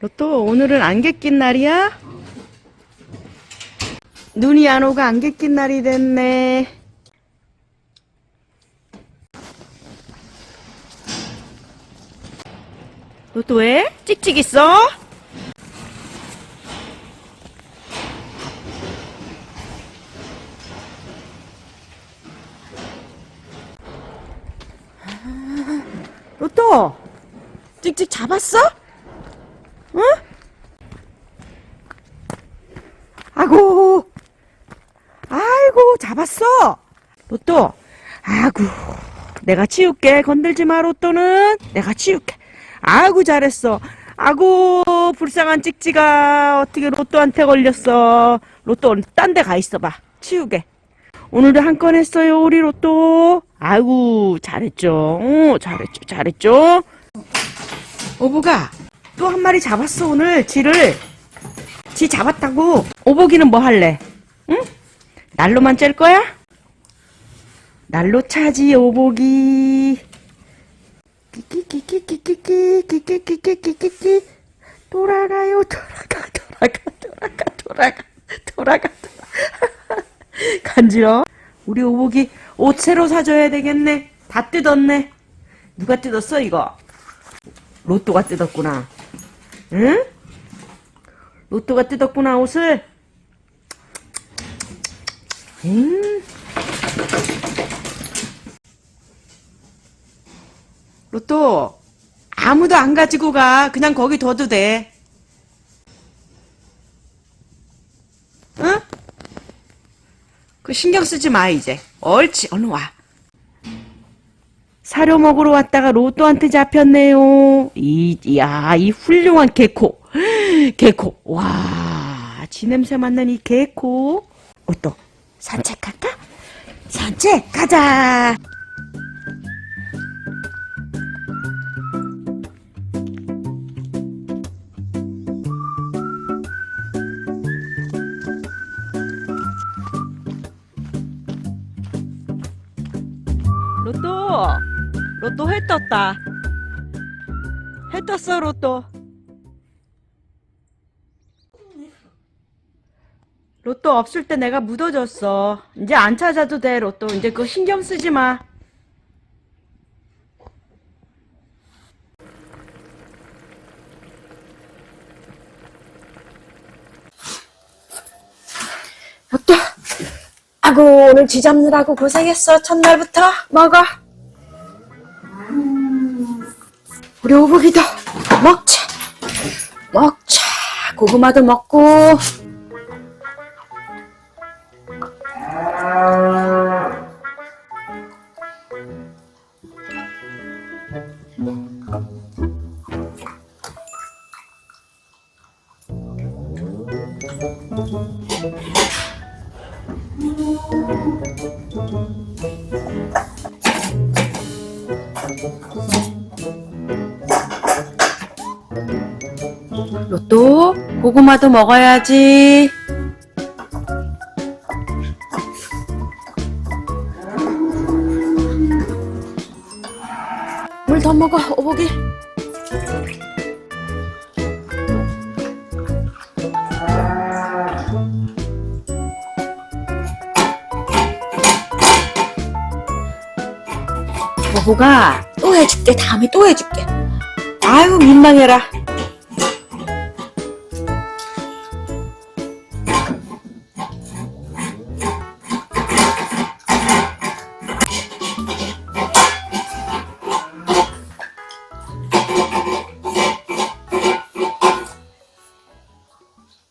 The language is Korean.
로또 오늘은 안개 낀 날이야? 눈이 안 오고 안개 낀 날이 됐네. 로또 왜? 찍찍 있어? 로또 찍찍 잡았어? 아고 아이고 잡았어. 로또. 아구. 내가 치울게. 건들지 마 로또는. 내가 치울게. 아이고 잘했어. 아고 불쌍한 찍찍아 어떻게 로또한테 걸렸어. 로또 딴 데 가 있어 봐. 치우게. 오늘도 한 건 했어요 우리 로또. 아이고 잘했죠. 어, 잘했죠 잘했죠. 오보가 또 한 마리 잡았어 오늘 쥐를 쥐 잡았다고. 오보기는 뭐 할래? 응? 날로만 짤 거야? 날로 차지 오보기 끼끼끼끼끼끼끼끼끼끼끼끼끼 돌아가요 돌아가 돌아가 돌아가 돌아가 돌아가 돌아가. 간지러? 우리 오보기 옷 새로 사줘야 되겠네. 다 뜯었네. 누가 뜯었어 이거? 로또가 뜯었구나. 응? 로또가 뜯었구나 옷을. 음. 로또 아무도 안 가지고 가. 그냥 거기 둬도 돼. 응? 그 신경 쓰지 마 이제. 옳지 얼른 와. 사료 먹으러 왔다가 로또한테 잡혔네요. 이, 야, 이 훌륭한 개코 개코. 와, 지 냄새 맡는 이 개코. 로또 산책 갈까? 산책 가자. 로또. 로또 해 떴다. 해 떴어 로또 로또 없을 때 내가 묻어줬어. 이제 안 찾아도 돼 로또. 이제 그거 신경 쓰지 마. 로또 아고 오늘 쥐 잡느라고 고생했어 첫날부터. 먹어. 우리 오복이도 먹자. 먹자. 고구마도 먹고 로또 고구마도 먹어야지 더 먹어 오복이. 보보가 또 해줄게 다음에 또 해줄게. 아유 민망해라